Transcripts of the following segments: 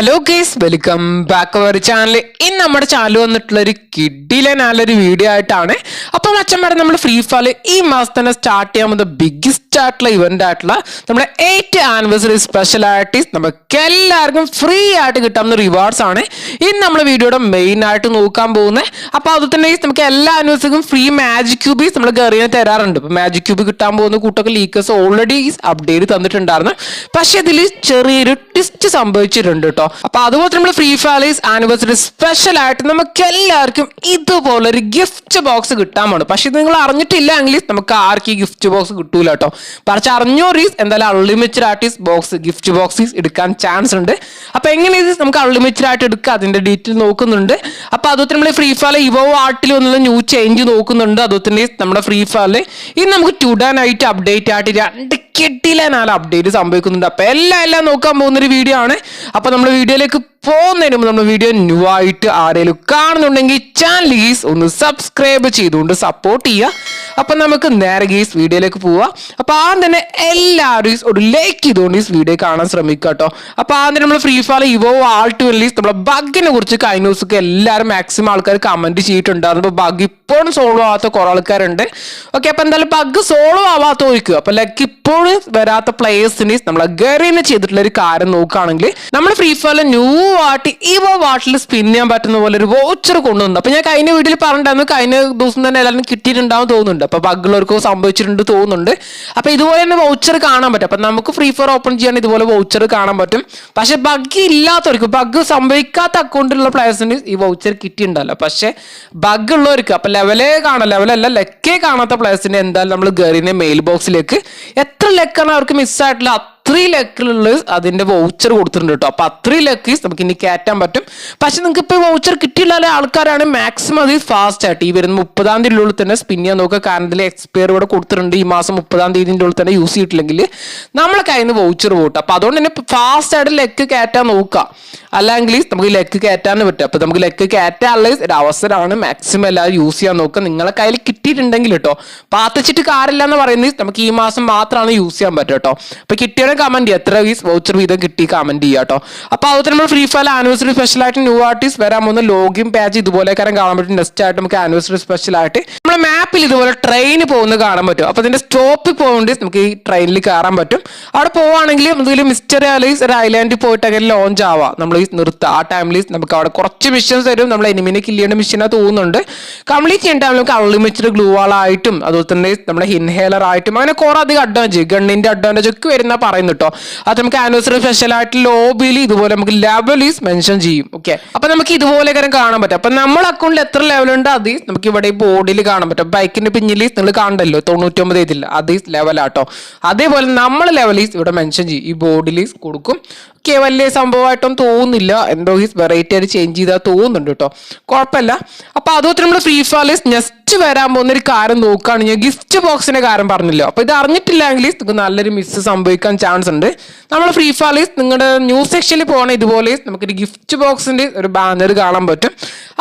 Hello guys welcome back our channel ഇന്ന് നമ്മുടെ channel വന്നിട്ടുള്ള ഒരു കിഡിലെ നല്ലൊരു വീഡിയോ ആയിട്ടാണ്. അപ്പോൾ അച്ഛന്മാരെ നമ്മൾ ഫ്രീ ഫയർ ഈ മാസം തന്നെ സ്റ്റാർട്ട് ചെയ്യാൻ പോകുന്ന ബിഗ്ഗസ്റ്റ് ആയിട്ടുള്ള ഇവന്റ് ആയിട്ടുള്ള നമ്മുടെ എയ്റ്റ് ആനിവേഴ്സറി സ്പെഷ്യൽ ആയിട്ട് നമുക്ക് എല്ലാവർക്കും ഫ്രീ ആയിട്ട് കിട്ടാവുന്ന റിവാർഡ്സ് ആണ് ഇന്ന് നമ്മൾ വീഡിയോയുടെ മെയിൻ ആയിട്ട് നോക്കാൻ പോകുന്നത്. അപ്പോൾ അത് തന്നെ നമുക്ക് എല്ലാ ആനിവേഴ്സറിക്കും ഫ്രീ മാജിക് ക്യൂബീസ് നമ്മൾ കയറിയെ തരാറുണ്ട്. ഇപ്പോൾ മാജിക് ക്യൂബ് കിട്ടാൻ പോകുന്ന കൂട്ടൊക്കെ ലീക്കേഴ്സ് ഓൾറെഡി അപ്ഡേറ്റ് തന്നിട്ടുണ്ടായിരുന്നു. പക്ഷേ ഇതിൽ ചെറിയൊരു ട്വിസ്റ്റ് സംഭവിച്ചിട്ടുണ്ട് കേട്ടോ. അപ്പൊ അതുപോലെ നമ്മൾ ഫ്രീ ഫയർസ് ആനിവേഴ്സറി സ്പെഷ്യൽ ആയിട്ട് നമുക്ക് എല്ലാവർക്കും ഇതുപോലെ ഒരു ഗിഫ്റ്റ് ബോക്സ് കിട്ടാൻ പോണ്. പക്ഷെ ഇത് നിങ്ങൾ അറിഞ്ഞിട്ടില്ല എങ്കിൽ നമുക്ക് ആർക്കും ഈ ഗിഫ്റ്റ് ബോക്സ് കിട്ടൂല കേട്ടോ പറിച്ച് അറിഞ്ഞോ റീസ് എന്തായാലും അൺലിമിറ്റഡ് ആർട്ടിസ് ബോക്സ് ഗിഫ്റ്റ് ബോക്സസ് എടുക്കാൻ ചാൻസ് ഉണ്ട്. അപ്പൊ എങ്ങനെ ഇത് നമുക്ക് അൺലിമിറ്റഡ് ആയിട്ട് എടുക്കാം? അതിന്റെ ഡീറ്റെയിൽ നോക്കുന്നുണ്ട്. അപ്പൊ അതുപോലെ നമ്മൾ ഫ്രീ ഫയർ ഇവോ ആർട്ടിൽ ഒന്നുള്ള ന്യൂ ചേഞ്ച് നോക്കുന്നുണ്ട്. അതുപോലെ നമ്മുടെ ഫ്രീ ഫയറിൽ ഇനി നമുക്ക് ടുഡേ നൈറ്റ് അപ്ഡേറ്റ് ആയിട്ട് രണ്ട് കിട്ടില്ല എന്നാലും അപ്ഡേറ്റ് സംഭവിക്കുന്നുണ്ട്. അപ്പൊ എല്ലാം എല്ലാം നോക്കാൻ പോകുന്നൊരു വീഡിയോ ആണ്. അപ്പൊ നമ്മൾ വീഡിയോയിലേക്ക് പോകുന്നതിന് മുമ്പ് നമ്മൾ വീഡിയോ ന്യൂ ആയിട്ട് ആരെങ്കിലും കാണുന്നുണ്ടെങ്കിൽ ചാനൽ ഗീസ് ഒന്ന് സബ്സ്ക്രൈബ് ചെയ്തുകൊണ്ട് സപ്പോർട്ട് ചെയ്യുക. അപ്പൊ നമുക്ക് നേരെ ഗീസ് വീഡിയോയിലേക്ക് പോവാം. അപ്പൊ ആദ്യം തന്നെ എല്ലാവരും ഒരു ലൈക്ക് ചെയ്തുകൊണ്ട് ഈ വീഡിയോ കാണാൻ ശ്രമിക്കുക കേട്ടോ. അപ്പൊ ആദ്യം നമ്മൾ ഫ്രീ ഫയർ ഇവോ ആൾട്ട് വെല്ലീസ് നമ്മളെ ബഗിനെ കുറിച്ച് കഴിഞ്ഞ ദിവസമൊക്കെ എല്ലാവരും മാക്സിമം ആൾക്കാർ കമന്റ് ചെയ്തിട്ടുണ്ടായിരുന്നു. അപ്പൊ ബഗ് ഇപ്പോഴും സോൾവ് ആവാത്ത കുറെ ആൾക്കാരുണ്ട്. ഓക്കെ അപ്പൊ എന്തായാലും ബഗ് സോൾവ് ആവാത്ത ആവാത്തവർക്ക് അപ്പൊ ലൈക്ക് ഇപ്പോഴും വരാത്ത പ്ലേയേഴ്സിനെ നമ്മൾ ഗറിന് ചെയ്തിട്ടുള്ള ഒരു കാര്യം നോക്കുകയാണെങ്കിൽ നമ്മൾ ഫ്രീ ഫയറിൽ ന്യൂ വാട്ട് ഇവ വാട്ടിൽ സ്പിൻ ചെയ്യാൻ പറ്റുന്ന പോലെ ഒരു വോച്ചർ കൊണ്ടുവന്നു. അപ്പൊ ഞാൻ കഴിഞ്ഞ വീട്ടിൽ പറഞ്ഞിട്ടുണ്ടായിരുന്നു. കഴിഞ്ഞ ദിവസം തന്നെ എല്ലാവരും കിട്ടിയിട്ടുണ്ടാവും തോന്നുന്നുണ്ട്. അപ്പൊ ബഗ്ഗുള്ളവർക്ക് സംഭവിച്ചിട്ടുണ്ട് തോന്നുന്നുണ്ട്. അപ്പൊ ഇതുപോലെ തന്നെ വൗച്ചർ കാണാൻ പറ്റും. അപ്പൊ നമുക്ക് ഫ്രീ ഫയർ ഓപ്പൺ ചെയ്യാൻ ഇതുപോലെ വൗച്ചർ കാണാൻ പറ്റും. പക്ഷെ ബഗ് ഇല്ലാത്തവർക്ക് ബഗ് സംഭവിക്കാത്ത അക്കൗണ്ടിലുള്ള പ്ലേയേഴ്സിന് ഈ വൗച്ചർ കിട്ടിയിട്ടുണ്ടല്ലോ. പക്ഷെ ബഗ് ഉള്ളവർക്ക് അപ്പൊ ലെവലേ കാണാം ലെവലല്ല ലെക്കേ കാണാത്ത പ്ലേയേഴ്സിന് എന്തായാലും നമ്മൾ ഗറിനെ മെയിൽ ബോക്സിലേക്ക് എത്ര ലെക്കാണ് അവർക്ക് മിസ്സായിട്ടില്ല അത്രയും ലക്കിലുള്ള അതിന്റെ വൗച്ചർ കൊടുത്തിട്ടുണ്ട് കേട്ടോ അപ്പൊ അത്രയും ലക്ക് നമുക്ക് ഇനി കയറ്റാൻ പറ്റും. പക്ഷെ നിങ്ങൾക്ക് ഇപ്പൊ വൗച്ചർ കിട്ടിയില്ല ആൾക്കാരാണ് മാക്സിമം അത് ഫാസ്റ്റ് ആയിട്ട്. ഈ വരുന്ന മുപ്പതാം തീയതി ഉള്ളിൽ തന്നെ സ്പിൻ ചെയ്യാൻ നോക്കുക. കാരണം ഇതിൽ എക്സ്പയർ ഇവിടെ കൊടുത്തിട്ടുണ്ട്. ഈ മാസം മുപ്പതാം തീയതിന്റെ ഉള്ളിൽ തന്നെ യൂസ് ചെയ്തിട്ടില്ലെങ്കിൽ നമ്മളെ കയ്യിൽ നിന്ന് വൗച്ചർ പോട്ടെ അപ്പൊ അതുകൊണ്ട് തന്നെ ഫാസ്റ്റ് ആയിട്ട് ലെക്ക് കയറ്റാൻ നോക്കുക. അല്ലെങ്കിൽ നമുക്ക് ലെക്ക് കയറ്റാൻ പറ്റും. അപ്പൊ നമുക്ക് ലെക്ക് കയറ്റാനുള്ള ഒരു അവസരമാണ് മാക്സിമം എല്ലാവരും യൂസ് ചെയ്യാൻ നോക്കുക. നിങ്ങളെ കയ്യിൽ കിട്ടിയിട്ടുണ്ടെങ്കിൽ കേട്ടോ പാത്തച്ചിട്ട് കാറില്ല എന്ന് പറയുന്നത് നമുക്ക് ഈ മാസം മാത്രമാണ് യൂസ് ചെയ്യാൻ പറ്റും കേട്ടോ അപ്പൊ കിട്ടിയ കമന്റ് എത്ര വീസ് വൗച്ചർ വീതം കിട്ടി കമന്റ് ചെയ്യുക കേട്ടോ അപ്പൊ അതുപോലെ നമ്മൾ ഫ്രീ ഫയർ ആനിവേഴ്സറി സ്പെഷ്യൽ ആയിട്ട് ന്യൂ ആർട്ടിസ്റ്റ് വരാൻ പോകുന്ന ലോഗിൻ പേജ് ഇതുപോലെ കാരണം കാണാൻ പറ്റും. നെക്സ്റ്റ് ആയിട്ട് നമുക്ക് ആനിവേഴ്സറി സ്പെഷ്യൽ ആയിട്ട് നമ്മുടെ മാപ്പിൽ ഇതുപോലെ ട്രെയിൻ പോകുന്നത് കാണാൻ പറ്റും. അപ്പൊ ഇതിന്റെ സ്റ്റോപ്പിൽ പോകുന്നുണ്ട് നമുക്ക് ഈ ട്രെയിനിൽ കയറാൻ പറ്റും. അവിടെ പോവുകയാണെങ്കിൽ എന്തെങ്കിലും മിസ്റ്റർ അലൈസ് ഒരു ഐലാൻഡിൽ പോയിട്ട് അങ്ങനെ ലോഞ്ച് ആവാം. നമ്മൾ ഈ നിർത്തുക ആ ടൈമിൽ നമുക്ക് അവിടെ കുറച്ച് മിഷൻസ് തരും. നമ്മൾ എനിമിനെ കില്ല് ചെയ്യേണ്ട മിഷനെ തോന്നുന്നുണ്ട്. കംപ്ലീറ്റ് ചെയ്യേണ്ട നമുക്ക് അൺലിമിറ്റഡ് ഗ്ലൂവാളായിട്ടും അതുപോലെ തന്നെ നമ്മുടെ ഹിൻഹേലർ ആയിട്ടും അങ്ങനെ കുറെ അധികം അഡ്വാന്റേജ് ഗണ്ണിന്റെ അഡ്വാന്റേജ് ഒക്കെ വരുന്ന പറയുന്നു കേട്ടോ. അത് നമുക്ക് ആനിവേഴ്സറി സ്പെഷ്യൽ ആയിട്ട് ലോബിയിൽ ഇതുപോലെ നമുക്ക് ലെവലീസ് മെൻഷൻ ചെയ്യും. ഓക്കെ അപ്പൊ നമുക്ക് ഇതുപോലെ കാര്യം കാണാൻ പറ്റും. അപ്പൊ നമ്മൾ അക്കൗണ്ടിൽ എത്ര ലെവൽ ഉണ്ട്? അത് നമുക്ക് ഇവിടെ ഈ ബോർഡിൽ കാണാൻ പറ്റും. ബൈക്കിന്റെ പിന്നിൽ നിങ്ങൾ കാണണ്ടല്ലോ തൊണ്ണൂറ്റൊമ്പത് ഇതില്ല അത് ലെവലാട്ടോ അതേപോലെ നമ്മൾ ലെവലീസ് ഇവിടെ മെൻഷൻ ചെയ്യും. ഈ ബോർഡിൽ കൊടുക്കും. ഓക്കെ വലിയ സംഭവമായിട്ടും തോന്നുന്നില്ല. എന്തോ ഈ വെറൈറ്റി ആയിട്ട് ചേഞ്ച് ചെയ്താൽ തോന്നുന്നുണ്ട് കേട്ടോ. കുഴപ്പമില്ല. അപ്പൊ അതുപോലെ നമ്മൾ ഫ്രീ ഫയർസ് നെക്സ്റ്റ് വരാൻ പോകുന്ന ഒരു കാര്യം നോക്കുകയാണ്. ഞാൻ ഗിഫ്റ്റ് ബോക്സിന്റെ കാര്യം പറഞ്ഞല്ലോ. അപ്പൊ ഇത് അറിഞ്ഞിട്ടില്ലെങ്കിൽ നിങ്ങൾക്ക് നല്ലൊരു മിസ് സംഭവിക്കാൻ ചാൻസ് ഉണ്ട്. നമ്മൾ ഫ്രീ ഫയർ നിങ്ങളുടെ ന്യൂസ് സെക്ഷനിൽ പോകണ ഇതുപോലെ നമുക്കൊരു ഗിഫ്റ്റ് ബോക്സിന്റെ ഒരു ബാനർ കാണാൻ പറ്റും.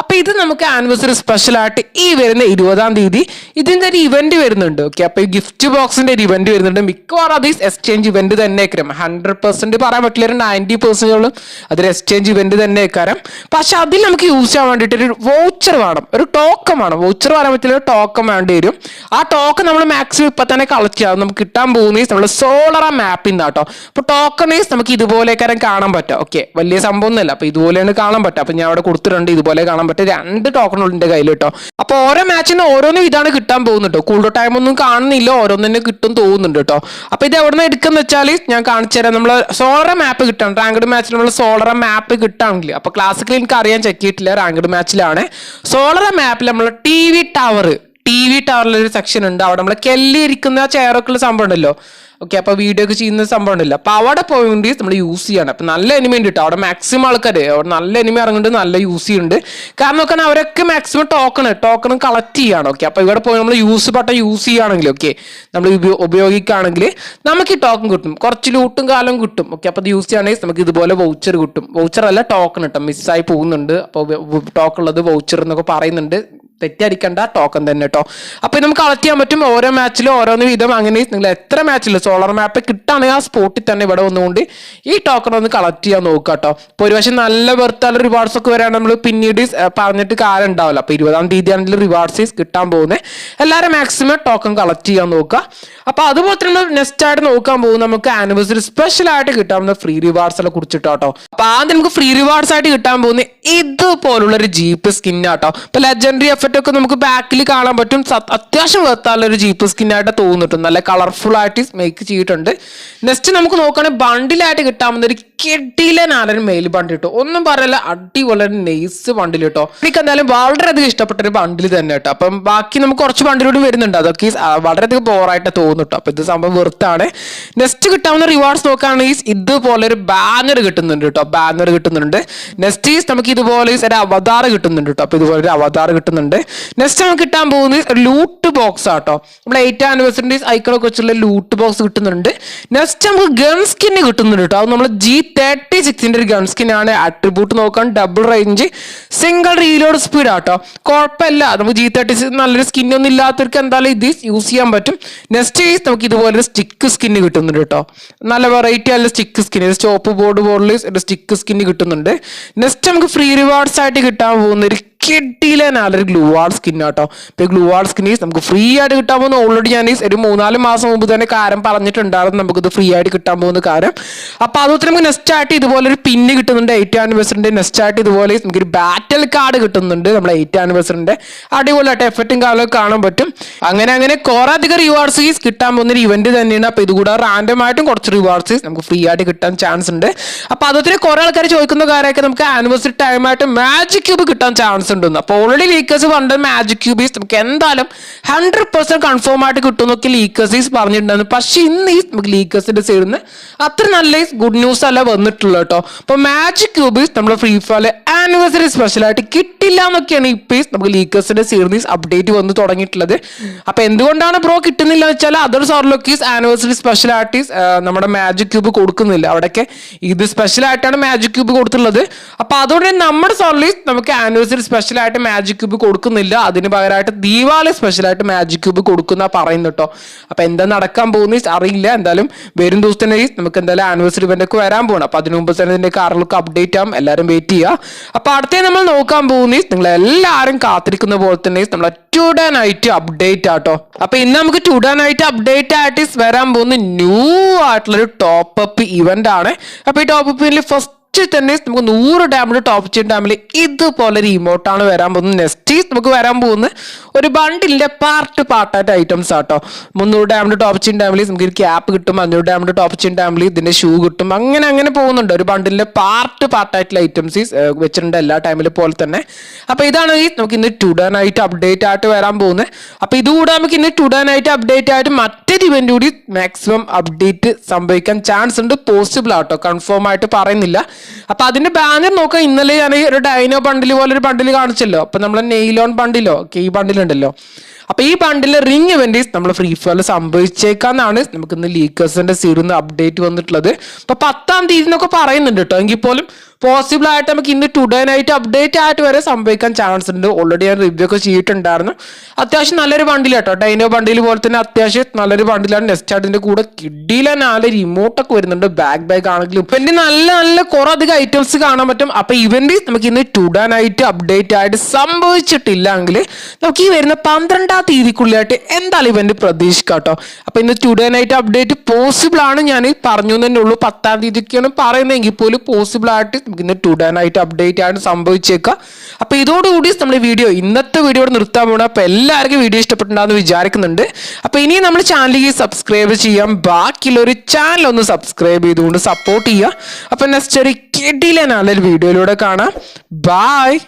അപ്പൊ ഇത് നമുക്ക് ആനിവേഴ്സറി സ്പെഷ്യൽ ആയിട്ട് ഈ വരുന്ന ഇരുപതാം തീയതി ഇതിന്റെ ഒരു ഇവന്റ് വരുന്നുണ്ട്. ഓക്കെ അപ്പൊ ഈ ഗിഫ്റ്റ് ബോക്സിന്റെ ഒരു ഇവന്റ് വരുന്നുണ്ട്. മിക്കവാറും അത് എക്സ്ചേഞ്ച് ഇവന്റ് തന്നെ ആയിരിക്കും ഹൺഡ്രഡ് പെർസെന്റ് പറയാൻ പറ്റില്ല. ഒരു നയന്റി പെർസെന്റോളം അതൊരു എക്സ്ചേഞ്ച് ഇവന്റ് തന്നെ ആയിക്കാരം പക്ഷെ അതിൽ നമുക്ക് യൂസ് ചെയ്യാൻ വേണ്ടിയിട്ട് ഒരു വൗച്ചർ വേണം. ഒരു ടോക്കൺ വേണം. വൗച്ചർ പറയാൻ ഒരു ടോക്കൺ വേണ്ടി വരും. ആ ടോക്കൺ നമ്മൾ മാക്സിമം ഇപ്പൊ തന്നെ കളക്ട് ചെയ്യാം. നമുക്ക് കിട്ടാൻ പോകുന്ന നമ്മൾ സോളറ മാപ്പിൽ നിന്ന് കേട്ടോ അപ്പൊ ടോക്കണേസ് നമുക്ക് ഇതുപോലെക്കാരം കാണാൻ പറ്റും. ഓക്കെ വലിയ സംഭവം ഒന്നുമല്ല അപ്പൊ ഇതുപോലെയാണ് കാണാൻ പറ്റുക. അപ്പൊ ഞാൻ അവിടെ കൊടുത്തിട്ടുണ്ട്. ഇതുപോലെ കാണാൻ പറ്റും രണ്ട് ടോക്കൺ എന്റെ കയ്യിൽ കേട്ടോ അപ്പൊ ഓരോ മാച്ചിന് ഓരോന്നും ഇതാണ് കിട്ടാൻ പോകുന്നത് കൂടുതൽ ടൈം ഒന്നും കാണുന്നില്ല. ഓരോന്നിനും കിട്ടും തോന്നുന്നുണ്ട് കേട്ടോ അപ്പൊ ഇത് എവിടെ നിന്ന് എടുക്കുന്ന വെച്ചാൽ ഞാൻ കാണിച്ചു തരാം. നമ്മൾ സോളറ മാപ്പ് കിട്ടണം. റാങ്ക്ഡ് മാച്ചിൽ നമ്മൾ സോളറ മാപ്പ് കിട്ടാണെങ്കിൽ അപ്പൊ ക്ലാസിക്കൽ എനിക്ക് അറിയാൻ ചെക്ക് ചെയ്തിട്ടില്ല. റാങ്കഡ് മാച്ചിലാണ് സോളറ മാപ്പിൽ നമ്മൾ T V tower T V ടവറിലൊരു section ഉണ്ട്. അവിടെ നമ്മൾ കെല്ലി ഇരിക്കുന്ന ചെയറൊക്കെ ഉള്ള സംഭവം ഉണ്ടല്ലോ. ഓക്കെ അപ്പൊ വീഡിയോ ഒക്കെ ചെയ്യുന്ന സംഭവം ഉണ്ടല്ലോ. അപ്പൊ അവിടെ പോയി നമ്മൾ യൂസ് ചെയ്യണം. അപ്പൊ നല്ല എനിമി ഉണ്ട് കേട്ടോ അവിടെ മാക്സിമം ആൾക്കാർ അവിടെ നല്ല എനിമി ഇറങ്ങുന്നുണ്ട് നല്ല യൂസ് ചെയ്യുന്നുണ്ട്. കാരണം നോക്കാൻ അവരൊക്കെ മാക്സിമം ടോക്കൺ ടോക്കൺ കളക്ട് ചെയ്യാണ്. ഓക്കെ അപ്പൊ ഇവിടെ പോയി നമ്മൾ യൂസ് പട്ടം യൂസ് ചെയ്യുകയാണെങ്കിൽ ഓക്കെ നമ്മൾ ഉപയോഗിക്കുകയാണെങ്കിൽ നമുക്ക് ഈ ടോക്കൺ കിട്ടും. കുറച്ച് ലൂട്ടും കാലം കിട്ടും. ഓക്കെ അപ്പൊ ഇത് യൂസ് ചെയ്യുകയാണെങ്കിൽ നമുക്ക് ഇതുപോലെ വൗച്ചർ കിട്ടും. വൗച്ചർ അല്ല ടോക്കൺ കിട്ടും മിസ്സായി പോകുന്നുണ്ട്. അപ്പോൾ ടോക്കൺ ഉള്ളത് വൗച്ചർ എന്നൊക്കെ പറയുന്നുണ്ട്. തെറ്റടിക്കണ്ട ടോക്കൺ തന്നെ കേട്ടോ അപ്പൊ ഇത് നമുക്ക് കളക്ട് ചെയ്യാൻ പറ്റും. ഓരോ മാച്ചിലും ഓരോന്ന് വീതം അങ്ങനെ നിങ്ങൾ എത്ര മാച്ചിൽ സോളർ മാപ്പ് കിട്ടുകയാണെങ്കിൽ ആ സ്പോട്ടിൽ തന്നെ ഇവിടെ വന്നുകൊണ്ട് ഈ ടോക്കൺ ഒന്ന് കളക്ട് ചെയ്യാൻ നോക്കുക കേട്ടോ അപ്പൊ ഒരു പക്ഷേ നല്ല വെറുത്താൽ റിവാർഡ്സ് ഒക്കെ വരാൻ നമ്മൾ പിന്നീട് പറഞ്ഞിട്ട് കാര്യം ഉണ്ടാവില്ല. അപ്പൊ ഇരുപതാം തീയതി ആണെങ്കിൽ റിവാർഡ്സ് കിട്ടാൻ പോകുന്നത് എല്ലാവരും മാക്സിമം ടോക്കൺ കളക്ട് ചെയ്യാൻ നോക്കുക. അപ്പൊ അതുപോലെ തന്നെ നെക്സ്റ്റ് ആയിട്ട് നോക്കാൻ പോകും നമുക്ക് ആനിവേഴ്സറി സ്പെഷ്യൽ ആയിട്ട് കിട്ടാവുന്ന ഫ്രീ റിവാർഡ്സിനെ കുറിച്ചിട്ടോ കേട്ടോ അപ്പൊ ആദ്യം നമുക്ക് ഫ്രീ റിവാർഡ്സ് ആയിട്ട് കിട്ടാൻ പോകുന്ന ഇതുപോലുള്ള ഒരു ജീപ്പ് സ്കിന്നാട്ടോ ഇപ്പൊ ലെജൻഡറി എഫക്റ്റ് ഒക്കെ നമുക്ക് ബാക്കിൽ കാണാൻ പറ്റും. അത്യാവശ്യം വെർത്താലൊരു ജീപ്പ് സ്കിന്നായിട്ട് തോന്നിട്ടും നല്ല കളർഫുൾ ആയിട്ട് മേക്ക് ചെയ്തിട്ടുണ്ട്. നെക്സ്റ്റ് നമുക്ക് നോക്കുകയാണെങ്കിൽ ബണ്ടിലായിട്ട് കിട്ടാവുന്ന ഒരു കെട്ടിയിലെ നാലൊരു മെയിൽ ബണ്ടിൽ കിട്ടും. ഒന്നും പറയല്ല അടിപൊളി നെയ്സ് ബണ്ടിൽ കിട്ടോ. എനിക്ക് എന്തായാലും വളരെയധികം ഇഷ്ടപ്പെട്ട ഒരു ബണ്ടിൽ തന്നെ കേട്ടോ. അപ്പം ബാക്കി നമുക്ക് കുറച്ച് ബണ്ടിലൂടെ വരുന്നുണ്ട്. അതൊക്കെ വളരെയധികം ബോറായിട്ട് തോന്നിട്ടോ. അപ്പൊ ഇത് സംഭവം വെറുത്താണ്. നെക്സ്റ്റ് കിട്ടാവുന്ന റിവാർഡ്സ് നോക്കുകയാണെങ്കിൽ ഇതുപോലെ ഒരു ബാനർ കിട്ടുന്നുണ്ട് കേട്ടോ. ബാനർ കിട്ടുന്നുണ്ട്. നെക്സ്റ്റ് നമുക്ക് ഇതുപോലെ ഒരു അവതാർ കിട്ടുന്നുണ്ട് കേട്ടോ. അപ്പൊ ഇതുപോലെ ഒരു അവതാർ കിട്ടുന്നുണ്ട്. നെക്സ്റ്റ് നമുക്ക് കിട്ടാൻ പോകുന്നത് ലൂട്ട് ബോക്സ് ആട്ടോ. നമ്മുടെ എയ്റ്റ് ആനിവേഴ്സറി ഐക്കളൊക്കെ വെച്ചുള്ള ലൂട്ട് ബോക്സ് കിട്ടുന്നുണ്ട്. നെക്സ്റ്റ് നമുക്ക് ഗൺ സ്കിൻ കിട്ടുന്നുണ്ട് കേട്ടോ അത് നമ്മൾ ജി തേർട്ടി സിക്സിന്റെ ഒരു ഗൺ സ്കിൻ ആണ് അട്രിബ്യൂട്ട് നോക്കാൻ double range single reload speed ആട്ടോ. കുഴപ്പമില്ല. നമുക്ക് ജി തേർട്ടി സിക്സ് നല്ലൊരു സ്കിൻ ഒന്നും ഇല്ലാത്തവർക്ക് എന്തായാലും ഇത് യൂസ് ചെയ്യാൻ പറ്റും. നെക്സ്റ്റ് ഈസ് നമുക്ക് ഇതുപോലെ സ്റ്റിക്ക് സ്കിന്ന് കിട്ടുന്നുണ്ട് കേട്ടോ നല്ല വെറൈറ്റി ആയ സ്റ്റിക്ക് സ്കിന്ന് സ്റ്റോപ്പ് ബോർഡ് ഒരു സ്റ്റിക്ക് സ്കിന്ന് കിട്ടുന്നുണ്ട്. നെക്സ്റ്റ് നമുക്ക് ഫ്രീ റിവാർഡ്സ് ആയിട്ട് കിട്ടാൻ പോകുന്ന ഒരു കിട്ടിയില്ല നല്ലൊരു ഗ്ലൂ വാൾ സ്കിൻ കേട്ടോ ഇപ്പൊ ഗ്ലൂ വാൾ സ്കിൻ നമുക്ക് ഫ്രീ ആയിട്ട് കിട്ടാൻ പോകുന്ന ഓൾറെഡി ഞാൻ ഒരു മൂന്നാൽ മാസം മുമ്പ് തന്നെ കാര്യം പറഞ്ഞിട്ടുണ്ടായിരുന്നു. നമുക്കിത് ഫ്രീ ആയിട്ട് കിട്ടാൻ പോകുന്ന കാര്യം. അപ്പൊ അതുപോലെ നമുക്ക് നെക്സ്റ്റ് ആയിട്ട് ഇതുപോലെ ഒരു പിന്ന് കിട്ടുന്നുണ്ട്. എയ്റ്റ് ആനിവേഴ്സറിന്റെ നെക്സ്റ്റ് ആയിട്ട് ഇതുപോലെ നമുക്കൊരു ബാറ്റൽ കാർഡ് കിട്ടുന്നുണ്ട് നമ്മുടെ എയ്റ്റ് ആനിവേഴ്സറിന്റെ അടിപൊളിയായിട്ട് എഫക്റ്റും കാലമൊക്കെ കാണാൻ പറ്റും. അങ്ങനെ അങ്ങനെ കുറെ അധികം റിവാർഡ്സ് കിട്ടാൻ പോകുന്ന ഒരു ഇവന്റ് തന്നെയാണ്. അപ്പൊ ഇതുകൂടെ റാൻഡം ആയിട്ടും കുറച്ച് റിവാർഡ്സ് നമുക്ക് ഫ്രീ ആയിട്ട് കിട്ടാൻ ചാൻസ് ഉണ്ട്. അപ്പൊ അതുപോലെ കുറെ ആൾക്കാർ ചോദിക്കുന്ന കാര്യമൊക്കെ നമുക്ക് ആനിവേഴ്സറി ടൈം ആയിട്ട് മാജിക് ക്യൂബ് കിട്ടാൻ ചാൻസ് ഉണ്ടെന്ന്. അപ്പോൾ ഓൾറെഡി ലീക്കേഴ്സ് പണ്ട് മാജിക് ക്യൂബീസ് നമുക്ക് എന്തായാലും ഹൺഡ്രഡ് പെർസെന്റ് കൺഫേം ആയിട്ട് കിട്ടുമെന്നൊക്കെ ലീക്കേഴ്സീസ് പറഞ്ഞിട്ടുണ്ടായിരുന്നു. പക്ഷേ ഇന്ന് ഈ ലീക്കേഴ്സിന്റെ സൈഡിൽ നിന്ന് അത്ര നല്ല ഗുഡ് ന്യൂസ് അല്ല വന്നിട്ടുള്ളൂ കേട്ടോ. അപ്പൊ മാജിക് ക്യൂബീസ് നമ്മുടെ ഫ്രീ ഫയർ ആനിവേഴ്സറി സ്പെഷ്യൽ ആയിട്ട് കിട്ടില്ല എന്നൊക്കെയാണ് ഇപ്പൊ ഈ നമുക്ക് ലീക്കേഴ്സിന്റെ സീരീസ് അപ്ഡേറ്റ് വന്ന് തുടങ്ങിയിട്ടുള്ളത്. അപ്പൊ എന്തുകൊണ്ടാണ് ബ്രോ കിട്ടുന്നില്ല എന്ന് വെച്ചാൽ അതർ സോർലോക്കീസ് ആനിവേഴ്സറി സ്പെഷ്യൽ ആർട്ടീസ് നമ്മുടെ മാജിക് ക്യൂബ് കൊടുക്കുന്നില്ല. അവിടെയൊക്കെ ഇത് സ്പെഷ്യൽ ആയിട്ടാണ് മാജിക് ക്യൂബ് കൊടുത്തുള്ളത് അപ്പൊ അതുകൊണ്ട് നമ്മുടെ സോർലീസ് നമുക്ക് ആനിവേഴ്സറി സ്പെഷ്യൽ ആയിട്ട് മാജിക് ക്യൂബ് കൊടുക്കുന്നില്ല. അതിന് പകരമായിട്ട് ദീപാവലി സ്പെഷ്യൽ ആയിട്ട് മാജിക് ക്യൂബ് കൊടുക്കുന്ന പറയുന്നു കേട്ടോ അപ്പൊ എന്താ നടക്കാൻ പോകുന്ന അറിയില്ല. എന്തായാലും വരും ദിവസത്തിന് നമുക്ക് എന്തായാലും ആനിവേഴ്സറി ഇവന്റ് ഒക്കെ വരാൻ പോകണം അപ്പൊ അതിനു തന്നെ ഇതിന്റെ കാറിലൊക്കെ അപ്ഡേറ്റ് ആവും. എല്ലാവരും വെയിറ്റ് ചെയ്യുക അപ്പൊ അടുത്തേ നമ്മൾ നോക്കാൻ പോകുന്ന നിങ്ങൾ എല്ലാവരും കാത്തിരിക്കുന്ന പോലെ തന്നെ നമ്മളെ ടുഡേ നൈറ്റ് അപ്ഡേറ്റ് ആട്ടോ. അപ്പൊ ഇന്ന് നമുക്ക് ടുഡേ നൈറ്റ് അപ്ഡേറ്റ് ആയിട്ട് വരാൻ പോകുന്ന ന്യൂ ആയിട്ടുള്ള ഒരു ടോപ്പ് അപ്പ് ഇവന്റ് ആണ്. അപ്പൊ ഈ ടോപ്പ് അപ്പിൽ ഫസ്റ്റ് തന്നെ നമുക്ക് നൂറ് ഡാമിൽ ടോപ്പ് ചെയ്യും ഡാമിൽ ഇതുപോലെ ഒരു വരാൻ പോകുന്നത്. നെക്സ്റ്റ് നമുക്ക് വരാൻ പോകുന്ന ഒരു ബണ്ടിലിന്റെ പാർട്ട് പാർട്ടായിട്ട് ഐറ്റംസ് ആട്ടോ. മുന്നൂറ് ഡാമിൽ ടോപ്പ് ചെയ്യും ഡാമിൽ നമുക്ക് ഒരു ക്യാപ്പ് കിട്ടും അഞ്ഞൂറ് ഡാമിൽ ടോപ്പ് ചെയ്യും ഡാമിൽ ഇതിന്റെ ഷൂ കിട്ടും. അങ്ങനെ അങ്ങനെ പോകുന്നുണ്ട്. ഒരു ബണ്ടിലിന്റെ പാർട്ട് പാർട്ടായിട്ടുള്ള ഐറ്റംസ് വെച്ചിട്ടുണ്ട് എല്ലാ ടൈമിലും പോലെ തന്നെ. അപ്പോൾ ഇതാണ് നമുക്ക് ഇന്ന് ടുഡേ നൈറ്റ് അപ്ഡേറ്റ് ആയിട്ട് വരാൻ പോകുന്നത്. അപ്പൊ ഇതുകൂടെ നമുക്ക് ഇന്ന് ടുഡേ നൈറ്റ് അപ്ഡേറ്റ് ആയിട്ട് മറ്റൊരു ഇവന്റ് കൂടി മാക്സിമം അപ്ഡേറ്റ് സംഭവിക്കാൻ ചാൻസ് ഉണ്ട്. പോസിബിൾ ആട്ടോ. കൺഫേം ആയിട്ട് പറയുന്നില്ല. അപ്പൊ അതിന്റെ ബാനർ നോക്കാം ഇന്നലെ ഞാൻ ഒരു ഡൈനോ ബണ്ടിൽ പോലെ ഒരു ബണ്ടിൽ കാണിച്ചല്ലോ. അപ്പൊ നമ്മളെ നെയിലോൺ ബണ്ടിലോ കീ ബണ്ടിൽ ഉണ്ടല്ലോ അപ്പൊ ഈ ബണ്ടിലെ റിംഗ് ഇവന്റ് നമ്മൾ ഫ്രീ ഫയറിൽ സംഭവിച്ചേക്കാന്നാണ് നമുക്ക് ഇന്ന് ലീക്കേഴ്സിന്റെ സീറിന്ന് അപ്ഡേറ്റ് വന്നിട്ടുള്ളത്. അപ്പൊ പത്താം തീയതി എന്നൊക്കെ പറയുന്നുണ്ട് കേട്ടോ. എങ്കിൽ പോലും പോസിബിൾ ആയിട്ട് നമുക്ക് ഇന്ന് ടുഡേ നൈറ്റ് അപ്ഡേറ്റ് ആയിട്ട് വരെ സംഭവിക്കാൻ ചാൻസ് ഉണ്ട്. ഓൾറെഡി ഞാൻ റിവ്യൂ ഒക്കെ ചെയ്തിട്ടുണ്ടായിരുന്നു. അത്യാവശ്യം നല്ലൊരു വണ്ടിയിലാട്ടോ ഡൈനോ വണ്ടിയിൽ പോലെ തന്നെ അത്യാവശ്യം നല്ലൊരു വണ്ടിയിലാണ് നെക്സ്റ്റ് അതിന്റെ കൂടെ കിഡിയിലെ റിമോട്ട് ഒക്കെ വരുന്നുണ്ട്. ബാക്ക് ബാഗ് ആണെങ്കിലും പിന്നെ നല്ല നല്ല കുറെ അധികം ഐറ്റംസ് കാണാൻ പറ്റും. അപ്പൊ ഇവന്റ് നമുക്ക് ഇന്ന് ടുഡേ നൈറ്റ് അപ്ഡേറ്റ് ആയിട്ട് സംഭവിച്ചിട്ടില്ലെങ്കിൽ നമുക്ക് ഈ വരുന്ന പന്ത്രണ്ടാം തീയതിക്കുള്ളിലായിട്ട് എന്തായാലും ഇവന്റ് പ്രതീക്ഷിക്കാം കേട്ടോ. അപ്പൊ ഇന്ന് ടുഡേ നൈറ്റ് അപ്ഡേറ്റ് പോസിബിൾ ആണ്. ഞാൻ പറഞ്ഞു തന്നെ ഉള്ളൂ. പത്താം തീയതിക്കാണ് പറയുന്നതെങ്കിൽ പോലും പോസിബിൾ ആയിട്ട് നമുക്ക് ഇന്ന് ടുഡാനായിട്ട് അപ്ഡേറ്റ് ആണ് സംഭവിച്ചേക്കുക. അപ്പൊ ഇതോടുകൂടി നമ്മൾ വീഡിയോ ഇന്നത്തെ വീഡിയോ നിർത്താൻ പോകണം അപ്പോൾ എല്ലാവർക്കും വീഡിയോ ഇഷ്ടപ്പെട്ടുണ്ടാകുന്ന വിചാരിക്കുന്നുണ്ട്. അപ്പോൾ ഇനി നമ്മൾ ചാനലിലേക്ക് സബ്സ്ക്രൈബ് ചെയ്യാം. ബാക്കിയുള്ള ഒരു ചാനൽ ഒന്ന് സബ്സ്ക്രൈബ് ചെയ്തുകൊണ്ട് സപ്പോർട്ട് ചെയ്യുക. അപ്പൊ നെക്സ്റ്റ് ഒരു കിടിലെ നല്ലൊരു വീഡിയോയിലൂടെ കാണാം. ബായ്